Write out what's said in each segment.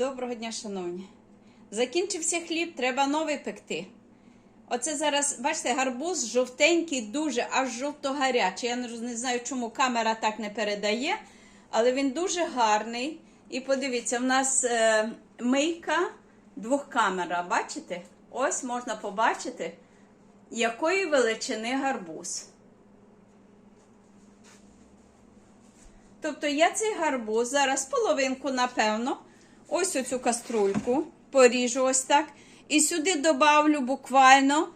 Доброго дня, шановні. Закінчився хліб, треба новий пекти. Оце зараз, бачите, гарбуз жовтенький, дуже аж жовто-гарячий. Я не знаю, чому камера так не передає, але він дуже гарний. І подивіться, в нас е, мийка двохкамера. Бачите? Ось можна побачити, якої величини гарбуз. Тобто я цей гарбуз зараз половинку, напевно, ось оцю каструльку поріжу ось так. І сюди добавлю буквально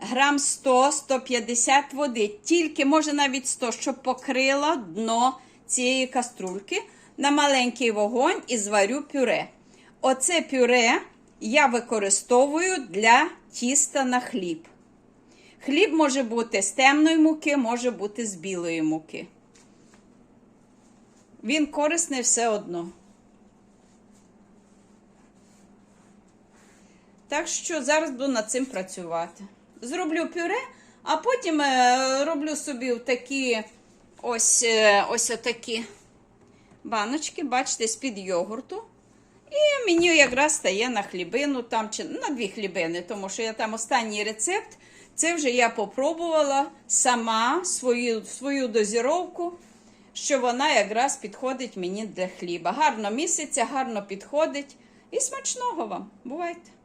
грам 100-150 води. Тільки, може, навіть 100, щоб покрила дно цієї каструльки на маленький вогонь і зварю пюре. Оце пюре я використовую для тіста на хліб. Хліб може бути з темної муки, може бути з білої муки. Він корисний все одно. Так що зараз буду над цим працювати. Зроблю пюре, а потім е, роблю собі такі ось, е, ось отакі баночки, бачите, з-під йогурту. І мені якраз стає на хлібину там чи на дві хлібини, тому що я там останній рецепт. Це вже я попробувала сама свою, свою дозіровку, що вона якраз підходить мені для хліба. Гарно місяця, гарно підходить. І смачного вам. Бувайте!